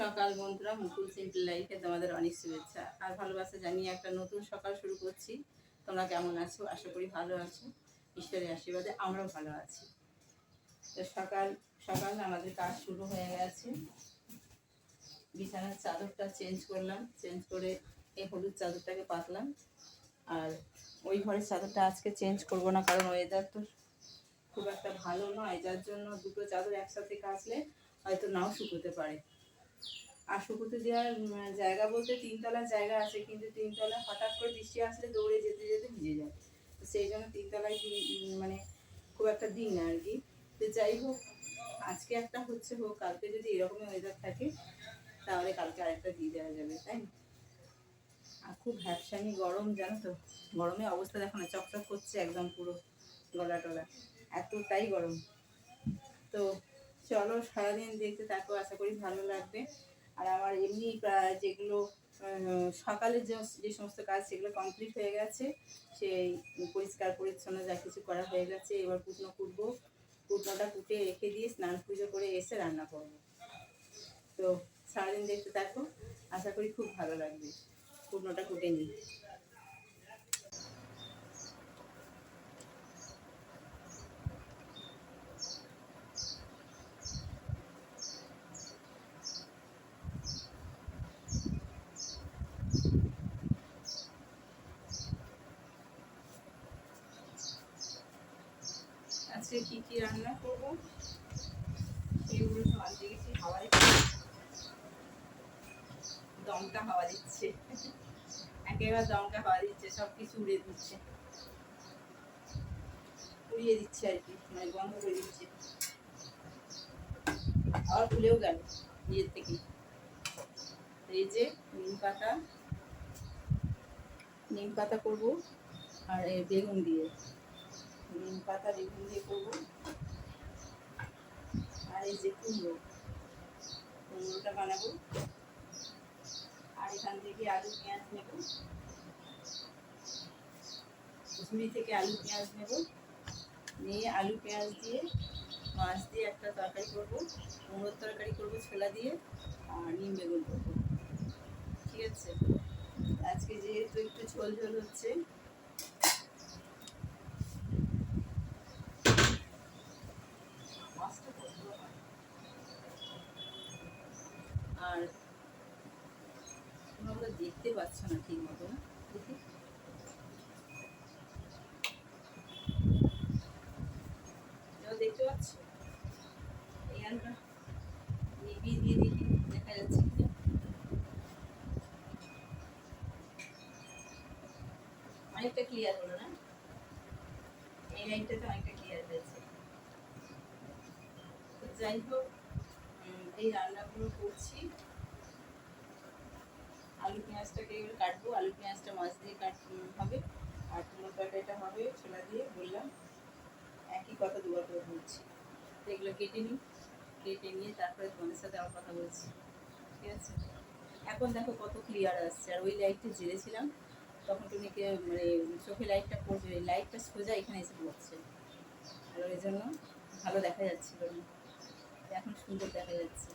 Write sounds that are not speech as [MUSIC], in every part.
সকাল বন্ধুরা, মুকুল সিম্পল লাইফে তোমাদের অনেক শুভেচ্ছা। আর ভালোবাসা জানিয়ে একটা নতুন সকাল শুরু করছি। তোমরা কেমন আছো? আশা করি ভালো আছো। ঈশ্বরের আশীর্বাদে আমরাও ভালো আছি। তো সকাল সকাল আমাদের কাজ শুরু হয়ে গেছে। বিছানার চাদরটা চেঞ্জ করলাম। চেঞ্জ করে এই হলুদ চাদরটাকে পাতলাম। আর ওই ঘরের চাদরটা আজকে চেঞ্জ করব না, কারণ ওয়েদার তো খুব একটা ভালো নয়। যার জন্য দুটো চাদর একসাথে কাচলে হয়তো নাও শুকোতে পারে। আর শুকোতে দেওয়ার জায়গা বলতে তিনতলার জায়গা আছে, কিন্তু তিনতলা হঠাৎ করে বৃষ্টি আসলে দৌড়ে যেতে যেতে ভিজে যায়। তো সেই জন্য তিনতলায় মানে খুব একটা দিন আর কি। তো যাই হোক, আজকে একটা হচ্ছে হোক, কালকে যদি এরকমই ওয়েদার থাকে, তাহলে কালকে আরেকটা দিয়ে দেওয়া যাবে, তাই? আর খুব ভ্যাপসানি গরম, জানো তো? গরমে অবস্থা দেখো না, চকচক করছে একদম পুরো গলা টলা, এতটাই গরম। তো চলো সারাদিন দেখতে থাকো, আশা করি ভালো লাগবে। আর আমার এমনি যেগুলো সকালে যে সমস্ত কাজ সেগুলো কমপ্লিট হয়ে গেছে, সেই পরিষ্কার পরিচ্ছন্ন যা কিছু করা হয়ে গেছে, এবার কুটনো কুটবো, কুটনোটা কুটে রেখে দিয়ে স্নান পুজো করে এসে রান্না করব। তো সারাদিন দেখতে থাকো, আশা করি খুব ভালো লাগবে, কুটনোটা কুটে নিই আজকে কি কি রান্না করব? সেগুলো তো আনতে গেছি, হাওয়ায়। দমটা হাওয়া দিচ্ছে। একেবারে দমটা হাওয়া দিচ্ছে সব কিছু উড়ে দিচ্ছে। উড়িয়ে দিচ্ছে আর কি মানে বন্ধ করে দিচ্ছে। আবার খুলেও গেল নিজের থেকে এই যে নিম পাতা নিম পাতা করব আর বেগুন দিয়ে। নিম পাতা বেগুন দিয়ে করব। আর এই যে কুমড়ো, কুমড়োটা বানাবো। আর এখান থেকে আলু, পেঁয়াজ নেব। ঝুড়ি থেকে আলু, পেঁয়াজ নেব। নিয়ে আলু, পেঁয়াজ দিয়ে, মাছ দিয়ে একটা তরকারি করব। কুমড়োর তরকারি করব, ছোলা দিয়ে, আর নিম বেগুন করব। ঠিক আছে? আজকে যেহেতু একটু ঝোল ঝোল হচ্ছে মাছটা কত হয়? আর তোমরা দেখতে পাচ্ছ না ঠিক মতো। দেখি। দেখতে পাচ্ছ? এই আলুটা নিবিয়ে দেখি যাচ্ছে। অনেকটা ক্লিয়ার হলো না? এই লাইনটাতে অনেকটা ক্লিয়ার হয়েছে। যাই হোক এই রান্নাগুলো করছি। আলু, পেঁয়াজটাকে এবার কাটবো। আলু, পেঁয়াজটা মাছ দিয়ে কাট হবে। আর কুমড়ো তরকারিটা হবে ছোলা দিয়ে, বললাম। একই কথা দুবার করে বলছি। তো এগুলো কেটে নিই। কেটে নিয়ে তারপরে তোমাদের সাথে আমার কথা বলছি। ঠিক আছে? এখন দেখো কত ক্লিয়ার আসছে। আর ওই লাইটটা জেলেছিলাম। তখন টুনিকে মানে চোখে লাইটটা পড়বে। লাইটটা সোজা এখানে এসে পড়ছে। আর ওই জন্য ভালো দেখা যাচ্ছিল না। এখন সুন্দর দেখা যাচ্ছে।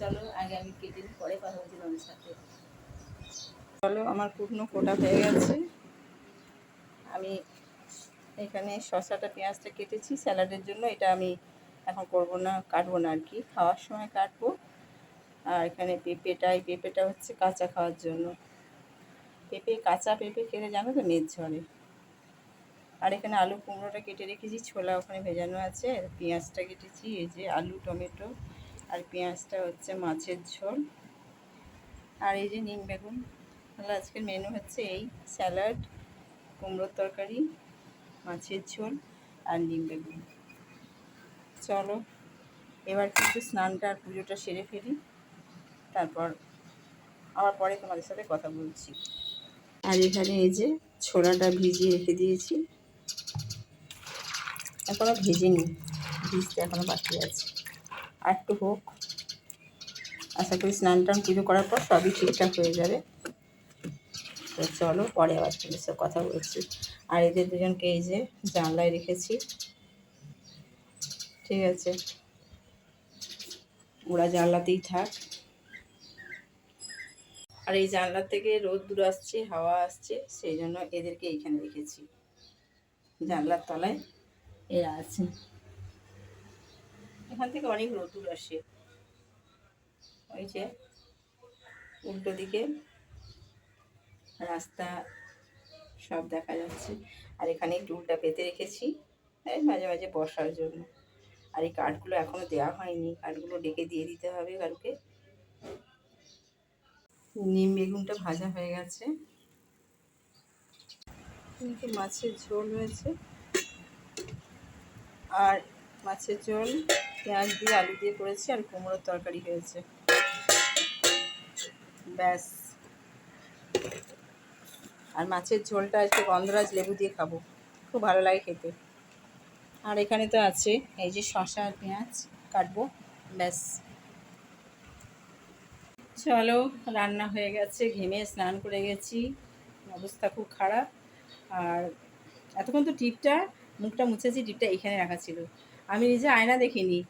চলো, আগে আমি কেটে নিই, পরে কথা বলছি তোমাদের সাথে। চলো, আমার কুটনো কোটা হয়ে গেছে। আমি এখানে শসাটা, পেঁয়াজটা কেটেছি। স্যালাডের জন্য এটা আমি এখন করব না, কাটবো না আর কি। খাওয়ার সময় কাটবো। আর এখানে পেঁপেটা, এই পেঁপেটা হচ্ছে কাঁচা খাওয়ার জন্য। পেঁপে, কাঁচা পেঁপে খেলে জানো তো, মেদ ঝরে। আর এখানে আলু কুমড়োটা কেটে রেখেছি, ছোলা ওখানে ভেজানো আছে, আর পেঁয়াজটা কেটেছি, এই যে আলু, টমেটো, আর পেঁয়াজটা হচ্ছে মাছের ঝোল, আর এই যে নিম বেগুন। তাহলে আজকের মেনু হচ্ছে এই, স্যালাড, কুমড়োর তরকারি, মাছের ঝোল, আর নিম বেগুন। চলো, এবার কিন্তু স্নানটা আর পুজোটা সেরে ফেলি, তারপর আবার পরে তোমাদের সাথে কথা বলছি। আর এখানে এই যে ছোলাটা ভিজিয়ে রেখে দিয়েছি। এখনও ভেজেনি, ভিজতে এখনও বাকি আছে। আর একটু হোক, আশা করি স্নান টান পুজো করার পর সবই ঠিকঠাক হয়ে যাবে। তো চলো, পরে আবার তোমাদের সাথে কথা বলছি। আর এদের দুজনকে এই যে জানলায় রেখেছি, ঠিক আছে? ওরা জানলাতেই থাক। আর এই জানলা থেকে রোদ দূর আসছে, হাওয়া আসছে, সেই জন্য এদেরকে এইখানে রেখেছি। জানলার তলায় এরা আছে। এখান থেকে অনেক রোদ্দুর আসে। ওই যে উল্টো দিকে রাস্তা সব দেখা যাচ্ছে। আর এখানে টুলটা পেতে রেখেছি, এই মাঝে মাঝে বসার জন্য। আর এই কাঠগুলো এখনও দেওয়া হয়নি। কাঠগুলো ডেকে দিয়ে দিতে হবে কালকে। নিম বেগুনটা ভাজা হয়ে গেছে। মাছের ঝোল হয়েছে। আর মাছের ঝোল, পেঁয়াজ দিয়ে আলু দিয়ে করেছি আর কুমড়োর তরকারি হয়েছে। ব্যাস। আর মাছের ঝোলটা একটু গন্ধরাজ লেবু দিয়ে খাব। খুব ভালো লাগে খেতে। আর এখানে তো আছে, এই যে শশা আর পেঁয়াজ কাটবো, ব্যাস। চলো, রান্না হয়ে গেছে, ঘেমে স্নান করে গেছি। অবস্থা খুব খারাপ। আর এতক্ষণ তো টিপটা মুখটা মুছেছি টিপটা এইখানে রাখা ছিল। আমি নিজে আয়না দেখিনি।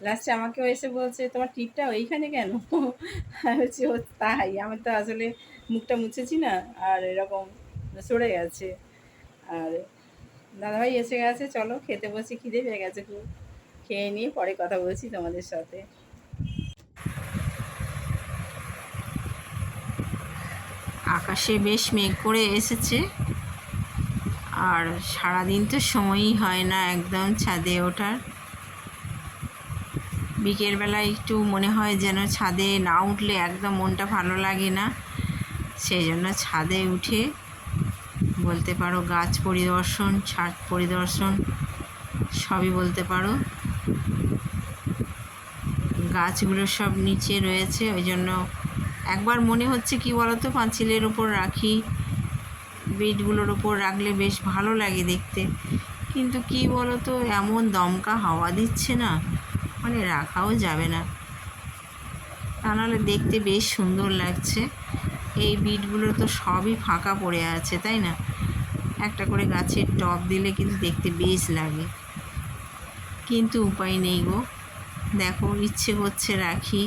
লাস্টে আমাকেও এসে বলছে, তোমার টিপটা ওইখানে কেন? [LAUGHS] বলছি, ও, তাই। আমি তো আসলে মুখটা মুছেছি না, আর এরকম সরে গেছে। আর দাদাভাই এসে গেছে, চলো খেতে বসে খিদে পেয়ে গেছে খুব। খেয়ে নিয়ে পরে কথা বলছি তোমাদের সাথে। আকাশে বেশ মেঘ করে এসেছে। আর সারাদিন তো সময়ই হয় না একদম ছাদে ওঠার। বিকেলবেলায় একটু মনে হয় যেন ছাদে না উঠলে একদম মনটা ভালো লাগে না। সেই জন্য ছাদে উঠে বলতে পারো গাছ পরিদর্শন, ছাদ পরিদর্শন, সবই বলতে পারো। গাছগুলো সব নিচে রয়েছে, ওই জন্য একবার মনে হচ্ছে কি বলতো, পাঁচিলের উপর রাখি। বেডগুলোর ওপর রাখলে বেশ ভালো লাগে দেখতে। কিন্তু কি বলো তো এমন দমকা হাওয়া দিচ্ছে না মানে রাখাও যাবে না। তা নাহলে দেখতে বেশ সুন্দর লাগছে। এই বিটগুলো তো সবই ফাঁকা পড়ে আছে, তাই না? একটা করে গাছের টব দিলে কিন্তু দেখতে বেশ লাগে। কিন্তু উপায় নেই গো। দেখো, ইচ্ছে করছে রাখি।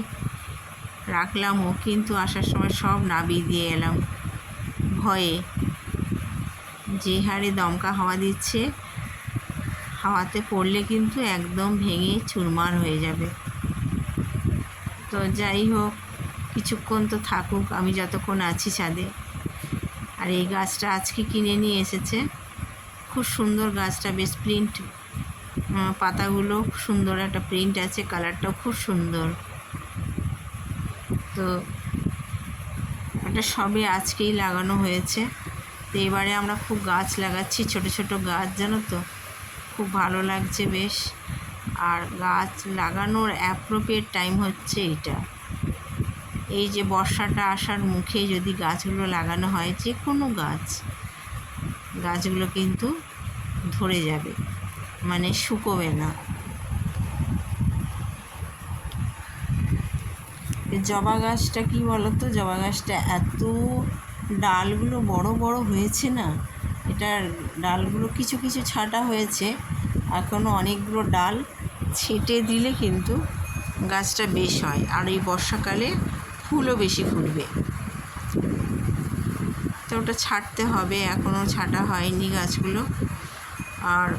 রাখলামও, কিন্তু আসার সময় সব নাবিয়ে দিয়ে এলাম। ভয়ে যে হারে দমকা হাওয়া দিচ্ছে, হাওয়াতে পড়লে কিন্তু একদম ভেঙে চুরমার হয়ে যাবে। তো যাই হোক, কিছুক্ষণ তো থাকুক, আমি যতক্ষণ আছি ছাদে। আর এই গাছটা আজকে কিনে নিয়ে এসেছে। খুব সুন্দর গাছটা, বেশ প্রিন্ট পাতাগুলো সুন্দর, একটা প্রিন্ট আছে, কালারটাও খুব সুন্দর। তো এটা সবে আজকেই লাগানো হয়েছে। তো এবারে আমরা খুব গাছ লাগাচ্ছি, ছোট ছোট গাছ, জানো তো? খুব ভালো লাগছে বেশ। আর গাছ লাগানোর অ্যাপ্রোপ্রিয়েট টাইম হচ্ছে এটা। এই যে বর্ষাটা আসার মুখে যদি গাছগুলো লাগানো হয়, যে কোনো গাছ, গাছগুলো কিন্তু ধরে যাবে মানে শুকোবে না। জবা গাছটা কি বলতো? জবা গাছটা এত ডালগুলো বড় বড় হয়েছে না, এটার ডালগুলো কিছু কিছু ছাটা হয়েছে। এখনও অনেকগুলো ডাল ছেটে দিলে কিন্তু গাছটা বেশ হয়, আর এই বর্ষাকালে ফুলও বেশি ফুটবে। তো ওটা ছাড়তে হবে এখনও ছাটা হয়নি গাছগুলো। আর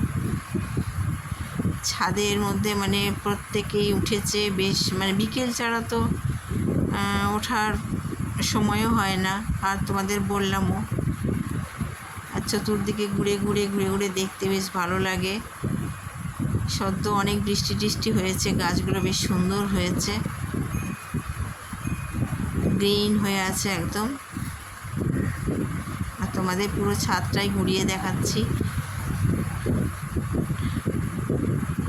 ছাদের মধ্যে মানে প্রত্যেকেই উঠেছে, বেশ মানে বিকেল ছাড়া তো ওঠার সময়ও হয় না। আর তোমাদের বললামও। আর চতুর্দিকে ঘুরে ঘুরে ঘুরে ঘুরে দেখতে বেশ ভালো লাগে। সদ্য অনেক বৃষ্টি টিষ্টি হয়েছে, গাছগুলো বেশ সুন্দর হয়েছে। গ্রিন হয়ে আছে একদম। আর তোমাদের পুরো ছাদটাই ঘুরিয়ে দেখাচ্ছি।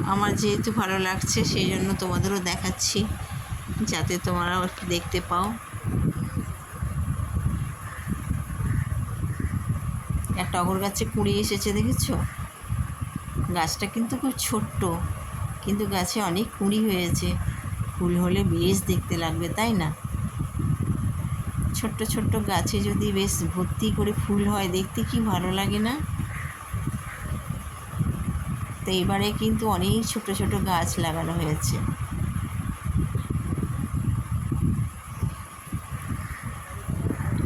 আমার যেহেতু ভালো লাগছে, সেই জন্য তোমাদেরও দেখাচ্ছি, যাতে তোমরাও একটু দেখতে পাও। একটা টগর গাছে কুড়ি এসেছে, দেখেছ? গাছটা কিন্তু খুব ছোট্ট, কিন্তু গাছে অনেক কুঁড়ি হয়েছে। ফুল হলে বেশ দেখতে লাগবে, তাই না? ছোট্ট ছোট্ট গাছে যদি বেশ ভর্তি করে ফুল হয়, দেখতে কি ভালো লাগে না? তো এবারে কিন্তু অনেক ছোট ছোট গাছ লাগানো হয়েছে।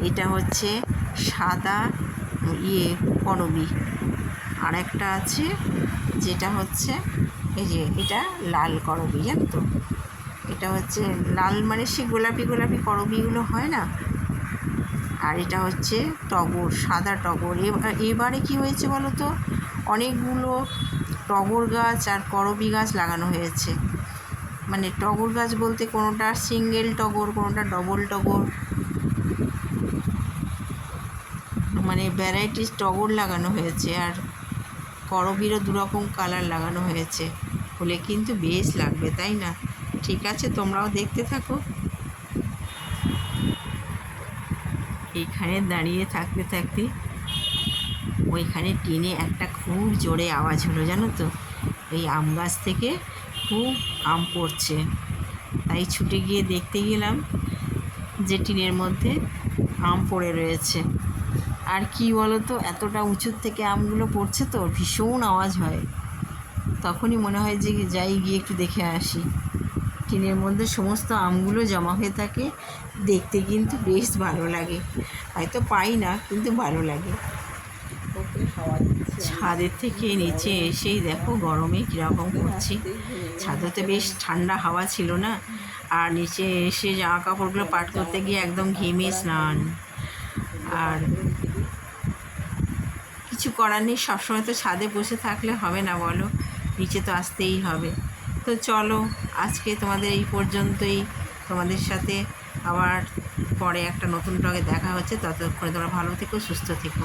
এটা হচ্ছে সাদা ইয়ে করবি আর একটা আছে যেটা হচ্ছে, এই যে এটা লাল করবি, জানো তো? এটা হচ্ছে লাল মানে সে গোলাপি গোলাপি করবিগুলো হয় না? আর এটা হচ্ছে টগর, সাদা টগর। এবার কি হয়েছে বলো তো? অনেকগুলো টগর গাছ আর করবি গাছ লাগানো হয়েছে। মানে টগর গাছ বলতে কোনোটা সিঙ্গেল টগর, কোনোটা ডবল টগর মানে ভ্যারাইটিস টগর লাগানো হয়েছে আর করবিরও দুরকম কালার লাগানো হয়েছে। হলে কিন্তু বেশ লাগবে, তাই না? ঠিক আছে, তোমরাও দেখতে থাকো। এইখানে দাঁড়িয়ে থাকতে থাকতে ওইখানে টিনে একটা খুব জোরে আওয়াজ হলো, জানো তো? এই আম গাছ থেকে খুব আম পড়ছে। তাই ছুটে গিয়ে দেখতে গেলাম যে টিনের মধ্যে আম পড়ে রয়েছে। আর কি বলো তো এতটা উঁচুর থেকে আমগুলো পড়ছে তো, ভীষণ আওয়াজ হয়। তখনই মনে হয় যে যাই গিয়ে একটু দেখে আসি। টিনের মধ্যে সমস্ত আমগুলো জমা হয়ে থাকে, দেখতে কিন্তু বেশ ভালো লাগে। হয়তো পাই না, কিন্তু ভালো লাগে। ছাদের থেকে নিচে এসেই দেখো গরমে কীরকম করছি ছাদেতে বেশ ঠান্ডা হাওয়া ছিল না? আর নিচে এসে জামা কাপড়গুলো পাট করতে গিয়ে একদম ঘেমে স্নান। আর কিছু করার নেই, সবসময় তো ছাদে বসে থাকলে হবে না বলো, নিচে তো আসতেই হবে। তো চলো, আজকে তোমাদের এই পর্যন্তই। তোমাদের সাথে আবার পরে একটা নতুন ব্লগে দেখা হচ্ছে। ততক্ষণে তোমরা ভালো থেকো, সুস্থ থেকো।